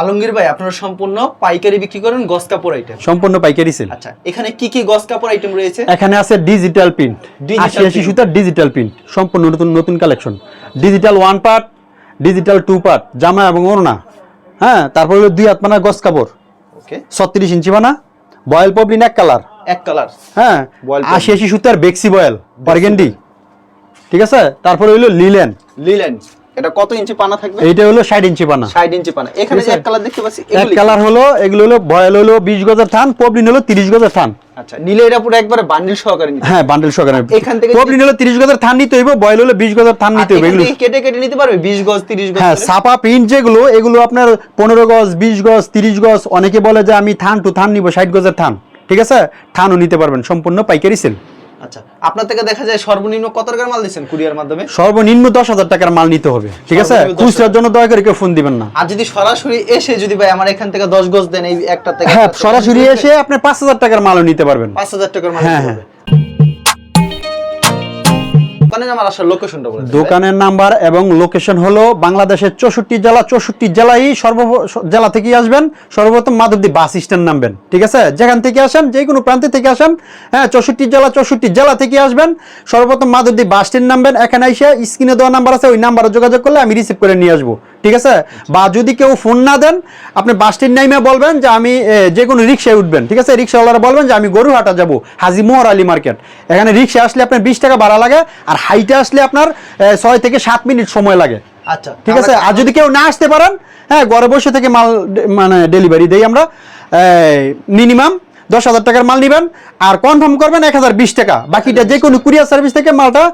আলমগীর ভাই আপনারা সম্পূর্ণ পাইকারি বিক্রি করেন গস কাপড় আইটেম সম্পূর্ণ পাইকারি সেল আচ্ছা এখানে কি কি গস কাপড় আইটেম রয়েছে? এখানে আছে ডিজিটাল প্রিন্ট Digital আশি আশি সুতার ডিজিটাল প্রিন্ট সম্পূর্ণ নতুন নতুন collection digital one part digital two part জামা এবং ওড়না। হ্যাঁ তারপর হলো দুই হাত মানা গস কাপড়। ওকে ছত্রিশ ইঞ্চি বানা বয়েল পবলিন এক কালার এক কালার হ্যাঁ আশি আশি সুতার বেক্সি বয়েল অর্গেন্ডি ঠিক আছে? তারপরে হইল লিলেন লিলেন এটা কত ইঞ্চি পানা থাকবে? এইটা হলো ষাট ইঞ্চি বানা 60 ইঞ্চি পানা। এখানে যে এক কালার দেখতে পাচ্ছি এক কালার হলো এগুলো হলো হলো বিশ গজের থান পবলিন হলো তিরিশ গজের থান। আচ্ছা নিলে এটা পুরো একবারে বান্ডিল সহকারে নিতে হ্যাঁ বান্ডেল সহকারে এখান থেকে পবলিন হলো তিরিশ গজের থান নিতে হইব বয়েল হলো বিশ গজের থান নিতে হইব এগুলো। কেটে কেটে নিতে পারবে 20 গজ 30 গজ হ্যাঁ সাপা প্রিন্ট যেগুলো এগুলো আপনার পনেরো গজ বিশ গজ তিরিশ গজ অনেকে বলে যে আমি থান টু থান নিব ষাট গজের থান। ঠিক আছে? থানও নিতে পারবেন সম্পূর্ণ পাইকারি সেল আচ্ছা আপনার থেকে দেখা যায় সর্বনিম্ন কত টাকার মাল দিচ্ছেন কুরিয়ার মাধ্যমে? সর্বনিম্ন দশ হাজার টাকার মাল নিতে হবে ঠিক আছে? খুচরার জন্য দয়া করে কেউ ফোন দিবেন না। আর যদি সরাসরি এসে যদি ভাই আমার এখান থেকে 10 গজ দেন এই একটা থেকে হ্যাঁ সরাসরি এসে আপনি পাঁচ হাজার টাকার মালও নিতে পারবেন। 5000 টাকার মাল হ্যাঁ, হ্যাঁ। হবে নাম আর আসার লোকেশনটা দোকানের নাম্বার এবং লোকেশন হলো বাংলাদেশের চৌষট্টি জেলা, চৌষট্টি জেলায় সর্ব জেলা থেকেই আসবেন। সর্বপ্রথম মাধবদী বাস স্ট্যান্ড নামবেন, ঠিক আছে? যেখান থেকে আসেন, যে কোনো প্রান্তে থেকে আসেন হ্যাঁ চৌষট্টি জেলা চৌষট্টি জেলা থেকে আসবেন। সর্বপ্রথম মাধবদী বাস স্ট্যান্ড নামবেন, এখানে এসে স্ক্রিনে দেওয়া নাম্বার আছে, ওই নাম্বারে যোগাযোগ করলে আমি রিসিভ করে নিয়ে আসব। ঠিক আছে? বা যদি কেউ ফোন না দেন আপনি বাস স্ট্যান্ড নাইমে বলবেন যে আমি যে কোনো রিক্সায় উঠবেন ঠিক আছে? রিক্সাওয়ালারা বলবেন যে আমি গরুহাটা যাব হাজি মোহর আলী মার্কেট। এখানে রিক্সা আসলে আপনার বিশ টাকা ভাড়া লাগে আর হাইটে আসলে আপনার ছয় থেকে সাত মিনিট সময় লাগে। আচ্ছা ঠিক আছে? আর যদি কেউ না আসতে পারেন হ্যাঁ ঘরে বসে থেকে মাল মানে ডেলিভারি দেই আমরা। মিনিমাম দশ হাজার টাকার মাল নেবেন আর কনফার্ম করবেন এক হাজার বিশ টাকা। বাকিটা যে কোনো কুরিয়ার সার্ভিস থেকে মালটা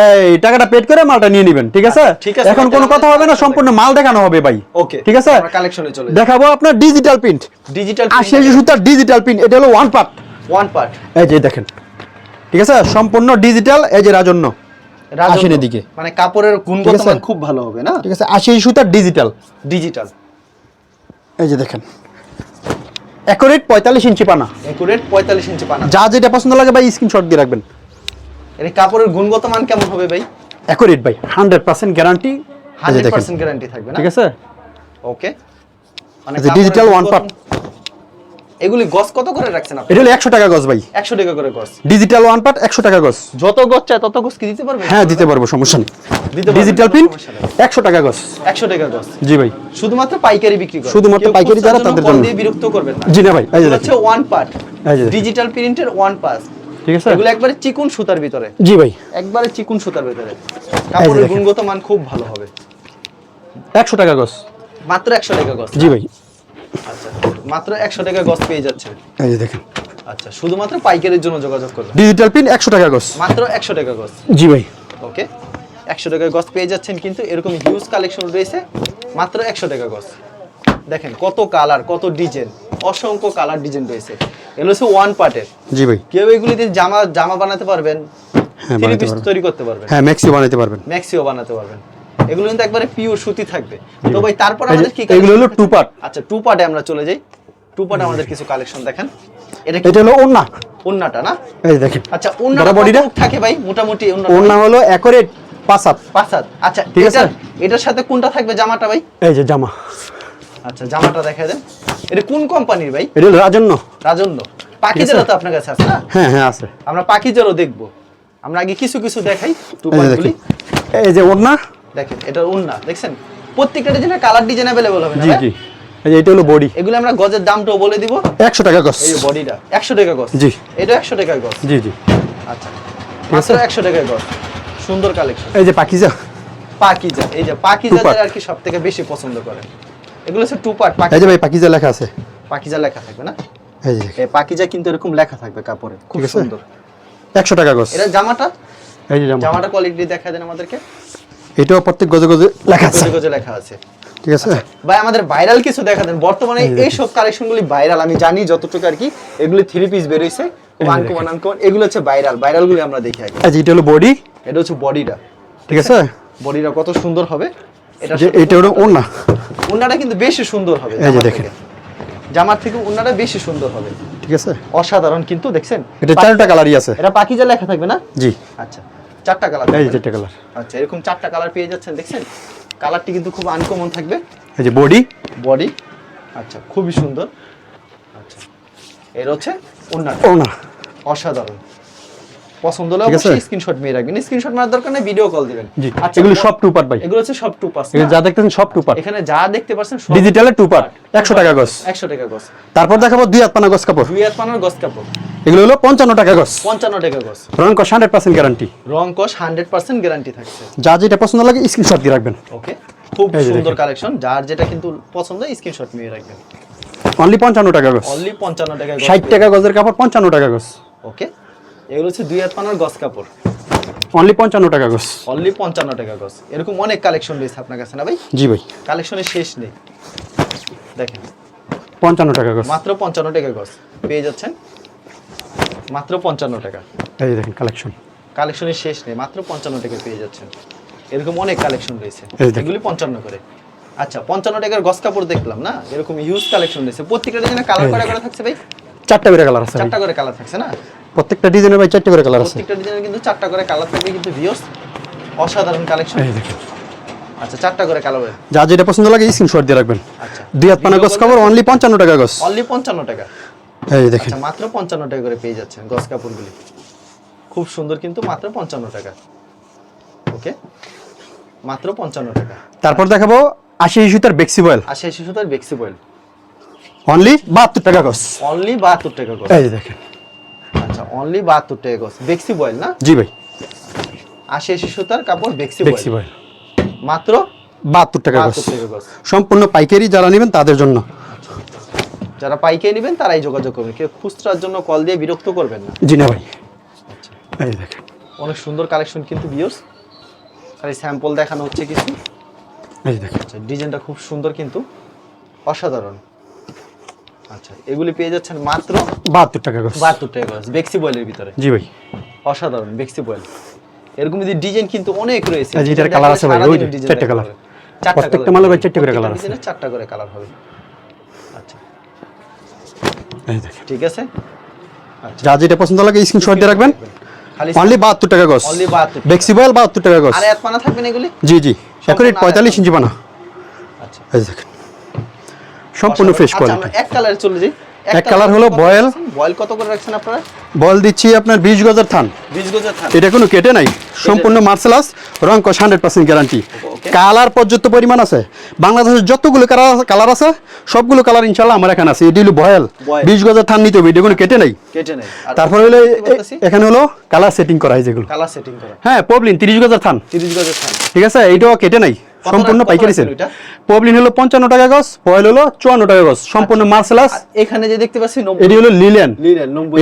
এই, টাকাটা পেড করে মালটা নিয়ে নেবেন ঠিক আছে? আচ্ছা, ঠিক আছে, এখন কোনো কথা হবে না সম্পূর্ণ মাল দেখানো হবে ভাই ওকে ঠিক আছে? কালেকশনে চলে দেখাবো আপনার ডিজিটাল প্রিন্ট ডিজিটাল আশি আশি সুতার ডিজিটাল প্রিন্ট এটা হলো ওয়ান পার্ট ওয়ান পার্ট এই যে দেখেন ঠিক আছে? সম্পূর্ণ ডিজিটাল এই যে রাজন্য। আসেনের দিকে মানে কাপড়ের গুণগত মান খুব ভালো হবে না? ঠিক আছে আশি সুতার ডিজিটাল ডিজিটাল এই যে দেখেন অ্যাকুরেট পঁয়তাল্লিশ ইঞ্চি পানা। একুরেট 45 ইঞ্চি পানা। যা যেটা পছন্দ লাগে ভাই স্ক্রিনশট দিয়ে রাখবেন। এর কাপড়ের গুণগত মান কেমন হবে ভাই? অ্যাকুরেট ভাই হান্ড্রেড পার্সেন্ট গ্যারান্টি 100% গ্যারান্টি থাকবে না? ঠিক আছে? ওকে মানে ডিজিটাল ওয়ান কাপড়ের এগুলি গস কত করে রাখছেন আপনি? এটা হলো একশো টাকা গজ ভাই। 100 টাকা করে গস ডিজিটাল ওয়ান পার্ট একশো টাকা গজ যত গস চাই তত গস কি দিতে পারবে হ্যাঁ দিতে পারব সমস্যা নেই। ডিজিটাল প্রিন্ট সমস্যা নেই। একশো টাকা গজ 100 টাকা গস জি ভাই। শুধুমাত্র পাইকারি বিক্রি করে। শুধুমাত্র পাইকারি যারা তাদের জন্য। দিয়ে বিরক্ত করবেন না। জি না ভাই এই হচ্ছে ওয়ান পার্ট। ডিজিটাল প্রিন্টের ওয়ান পাস ঠিক আছে? এগুলো একবারে চিকুন সুতার ভিতরে। জি ভাই। একবারে চিকুন সুতার ভিতরে। কাপড়ের। গুণগত মান খুব ভালো হবে। একশো টাকা গজ মাত্র 100 টাকা গস জি ভাই। আচ্ছা। মাত্র 100 টাকা গস পেয়ে যাচ্ছে এই যে দেখেন। আচ্ছা শুধুমাত্র পাইকারির জন্য যোগাযোগ করবেন ডিজিটাল প্রিন্ট একশো টাকা গজ মাত্র 100 টাকা গস জি ভাই। ওকে 100 টাকা গস পেয়ে যাচ্ছেন কিন্তু এরকম হিউজ কালেকশন রয়েছে মাত্র 100 টাকা গস দেখেন কত কালার কত ডিজাইন অসংখ্য কালার ডিজাইন রয়েছে। এগুলো হচ্ছে ওয়ান পার্টের জি ভাই। কেউ এগুলি দিয়ে জামা জামা বানাতে পারবেন হ্যাঁ, বানাতে পারবেন। তৈরি করতে পারবেন। হ্যাঁ ম্যাক্সি বানাতে পারবেন। ম্যাক্সিও বানাতে পারবেন। এগুলো কিন্তু একবারে পিওর সুতি থাকবে। তো ভাই তারপর আমাদের কি এগুলো হলো part। থাকবে? আচ্ছা টু পার্টে আমরা চলে যাই। টু পার্টে আমাদের কিছু কালেকশন দেখেন। এটা কি? এটা হলো ওন্না ওন্নাটা না? এই দেখেন। আচ্ছা বড় ওন্নাটা body-টা? থাকে ভাই? মোটামুটি ওন্নাটা ওন্না হলো অ্যাকুরেট পাঁচ হাত আচ্ছা ঠিক আছে? এটার সাথে কোনটা থাকবে জামাটা ভাই? এই যে জামা। আচ্ছা জামাটা দেখা দেন। এটা কোন কোম্পানির ভাই? এটা হলো রাজন্য। রাজন্য। পাখি ঠিক তো আপনার কাছে আছে না? হ্যাঁ হ্যাঁ আছে। আমরা পাখি জেলাও দেখব। আমরা আগে কিছু কিছু দেখাই। টু পার্টগুলি এই যে ওন্না দেখেন এটা উন্না দেখছেন? প্রত্যেকটা ডিজাইনের কালার ডিজাইন অ্যাভেলেবল হবে জি জি। এই যে এটা হলো বডি এগুলো আমরা গজের দামটাও বলে দিব। একশো টাকা গজ। এই বডিটা একশো টাকা গজ। জি। এটা একশো টাকা গজ। জি জি। আচ্ছা মাত্র একশো টাকা গজ। সুন্দর কালেকশন এই যে পাকিজা। পাকিজা এই যে Two পাকিজা part। আর কি সব থেকে বেশি পছন্দ করে। এগুলো হচ্ছে টু পার্ট পাকিজা এই যে ভাই পাকিজা লেখা আছে। পাকিজা লেখা থাকবে না? এই যে এই পাকিজা কিন্তু এরকম লেখা থাকবে কাপড়ে। খুব সুন্দর। একশো টাকা গজ। এটা জামাটা? এই যে জামাটা। কোয়ালিটি দেখা দেন আমাদেরকে। এটাও প্রত্যেক গজে গজে লেখা আছে। গজে লেখা আছে। ঠিক আছে? ভাই আমাদের ভাইরাল কিছু দেখা দেন। বর্তমানে এই সব কালেকশনগুলি ভাইরাল আমি জানি যতটুকু আর কি এগুলি থ্রি পিস বেরোইছে এই আনকমন আনকমন এগুলো হচ্ছে ভাইরাল ভাইরালগুলি আমরা দেখি আগে। যে এটা হলো বডি এটা হচ্ছে বডিটা ঠিক আছে? বডিটা কত সুন্দর হবে এটা এটা হলো ওন্না উন্নাটা কিন্তু বেশি সুন্দর হবে এই যে দেখেন। জামার থেকে উন্নাটা বেশি সুন্দর হবে। ঠিক আছে? অসাধারণ কিন্তু দেখছেন? এটা চারটা কালারই আছে। এটা পাকিজা লেখা থাকবে না? জি। আচ্ছা। চারটা কালার এই যে চারটা কালার আচ্ছা এরকম চারটা কালার পেয়ে যাচ্ছেন দেখছেন? কালারটি কিন্তু খুব আনকমন থাকবে। এই যে বডি বডি আচ্ছা খুবই সুন্দর। আচ্ছা এর হচ্ছে অন্যান্য ও না অসাধারণ। পছন্দ হলে? অবশ্যই স্ক্রিনশট মেরে রাখবেন। স্ক্রিনশট মারার দরকার নেই ভিডিও কল দিবেন। জি আচ্ছা এগুলো সব টু পার্ট ভাই। এগুলো হচ্ছে সব টু পাস এগুলো যা দেখতেছেন সব টু পার্ট এখানে যা দেখতে পাচ্ছেন সব ডিজিটালের টু পার্ট একশো টাকা গজ। একশো টাকা গজ। তারপর দেখাবো দুই হাত পানা গজ কাপড়। দুই হাত পানার গজ কাপড়। এগুলো হলো পঞ্চান্ন টাকা গজ। পঞ্চান্ন টাকা গজ। রং কস হান্ড্রেড পার্সেন্ট গ্যারান্টি রং কস হান্ড্রেড পার্সেন্ট গ্যারান্টি থাকছে। যা যেটা পছন্দ লাগে স্ক্রিনশট দিয়ে রাখবেন। ওকে খুব সুন্দর কালেকশন যার যেটা কিন্তু পছন্দ স্ক্রিনশট নিয়ে রাখবেন। অনলি পঞ্চান্ন টাকা গজ। অনলি পঞ্চান্ন টাকা ষাট টাকা গজের কাপড় পঞ্চান্ন টাকা গজ। ওকে এগুলো হচ্ছে দুই হাত পানার গজ কাপড়। অনলি পঞ্চান্ন টাকা গজ। অনলি পঞ্চান্ন টাকা গজ। এরকম অনেক কালেকশন রয়েছে আপনার কাছে না ভাই? জি ভাই। কালেকশনের শেষ নেই। দেখেন। পঞ্চান্ন টাকা গজ। মাত্র পঞ্চান্ন টাকা গজ। পেয়ে যাচ্ছেন। মাত্র পঞ্চান্ন টাকা। এই দেখেন কালেকশন কালেকশনের শেষ নেই মাত্র পঞ্চান্ন টাকা পেয়ে যাচ্ছেন। এরকম অনেক কালেকশন রয়েছে। এগুলি পঞ্চান্ন করে। আচ্ছা পঞ্চান্ন টাকার গস কাপড় দেখলাম না? এরকম হিউজ কালেকশন রয়েছে। প্রত্যেকটা ডিজাইনে কালার করা করা থাকছে ভাই? চারটা করে কালার আছে চারটা করে কালার থাকছে না? প্রত্যেকটা ডিজাইনের ভাই চারটে করে কালার আছে। প্রত্যেকটা ডিজাইনে কিন্তু চারটা করে কালার থাকবে কিন্তু ভিউস অসাধারণ কালেকশন এই দেখেন। আচ্ছা চারটা করে কালার যা যেটা পছন্দ লাগে স্ক্রিনশট দিয়ে রাখবেন। আচ্ছা। দুই হাত পানা গজ কাপড় অনলি পঞ্চান্ন টাকা গজ অনলি পঞ্চান্ন টাকা। এই দেখেন। আচ্ছা মাত্র পঞ্চান্ন টাকা করে পেয়ে যাচ্ছেন গজ কাপড়গুলি। খুব সুন্দর কিন্তু মাত্র পঞ্চান্ন টাকা। ওকে? মাত্র পঞ্চান্ন টাকা। তারপর দেখাবো আশি সুতার বেক্সি বয়েল। আর সেই শিশুতার বেক্সি বয়েল। অনলি বাহাত্তর টাকা গজ অনলি বাহাত্তর টাকা গজ এই দেখেন। আচ্ছা অনলি বাহাত্তর টাকা গজ বেক্সি বয়েল না? জি ভাই। আশি শিশুতার কাপড় বেক্সি বেক্সি বয়েল। মাত্র বাহাত্তর টাকা গজ সম্পূর্ণ পাইকারি যারা নেবেন তাদের জন্য। যারা পাইকারি নেবেন তারাই যোগাযোগ করবেন। কেউ খুচরার জন্য কল দিয়ে বিরক্ত করবেন না। জি না ভাই। এই দেখেন। অনেক সুন্দর কালেকশন কিন্তু বিয়স খালি স্যাম্পল দেখানো হচ্ছে কিছু। এই দেখেন। আচ্ছা ডিজাইনটা খুব সুন্দর কিন্তু। অসাধারণ। আচ্ছা এগুলি পেয়ে যাচ্ছেন মাত্র বাহাত্তর টাকা গজ বাহাত্তর টাকা গজ বেক্সি বয়েলের ভিতরে। জি ভাই। অসাধারণ বেক্সি বয়েল এরকম যদি ডিজাইন কিন্তু অনেক রয়েছে এই যে এটার ডিজাইন colour দেখালে আছে ভাই, ওই চারটে চারটা প্রত্যেকটা colour ভাই হবে। করে colour আছে। চারটা করে কালার হবে। আচ্ছা ঠিক আছে? আচ্ছা। যা যেটা পছন্দ লাগে স্ক্রিনশট দিয়ে রাখবেন। অনলি বাহাত্তর টাকা গজ। Only 72 বেক্সি বয়েল বাহাত্তর টাকা গজ। আর এক পানা থাকবে না এগুলি? জি জি। একুরেট সম্পূর্ণ পঁয়তাল্লিশ ইঞ্চি বানা আচ্ছা। এই দেখেন। সম্পূর্ণ ফ্রেশ আচ্ছা, কোয়ালিটি এক কালারে চলে যাই। এক colour হলো boil। বয়েল কত করে রাখছেন আপনারা? বল দিচ্ছি আপনার বিশ গজের থান। বিশ গজের থান। এটা কোনো কেটে নাই। সম্পূর্ণ মার্সেলাস রং কস hundred percent guarantee Okay. Colour পর্যাপ্ত পরিমাণ আছে। বাংলাদেশের যতগুলো কালার আছে সবগুলো কালার ইনশাল্লাহ আমার এখানে আছে। এটি হলো বয়েল। বিশ গজের থান নিতে হবে এটি কোনো কেটে নাই। তারপরে হলো এখানে হলো কালার সেটিং করা হয় যেগুলো। কালার সেটিং করা। হ্যাঁ প্রবলেম তিরিশ গজের থান। তিরিশ গজের থান। ঠিক আছে? এইটাও কেটে নাই। সম্পূর্ণ পাইকারি সেল পবলিন হলো পঞ্চান্ন টাকা গজ বয়েল হলো চুয়ান্ন টাকা গজ সম্পূর্ণ মার্সেলাস এখানে যে দেখতে পাচ্ছি এটি হলো লিলেন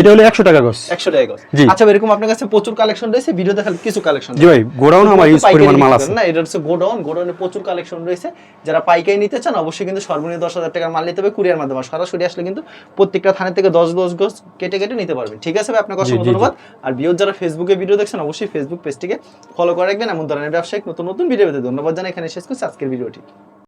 এটা হলো একশো টাকা গজ। একশো টাকা গজ। জি। আচ্ছা এরকম আপনার কাছে প্রচুর কালেকশন রয়েছে ভিডিও দেখার কিছু কালেকশন জি ভাই গোডাউন আমার ইউজ পরিমাণ মাল আছে। না এটা হচ্ছে গোডাউন। গোডাউনে প্রচুর কালেকশন রয়েছে। যারা পাইকারি নিতে চান অবশ্যই কিন্তু সর্বনিম্ন দশ হাজার টাকার মাল নিতে হবে কুরিয়ার মাধ্যমে। সরাসরি আসলে কিন্তু প্রত্যেকটা থানা থেকে দশ দশ গজ কেটে কেটে নিতে পারবেন। ঠিক আছে ভাই আপনাকে অসংখ্য। ধন্যবাদ। আর বিয়োগ যারা ফেসবুকে ভিডিও দেখছেন অবশ্যই ফেসবুক পেজটিকে ফলো করে রাখবেন। এমন ধরনের ব্যবসায়িক নতুন নতুন ভিডিও পেতে ধন্যবাদ জানাই। এখানে শেষ করছি। আজকের ভিডিওটি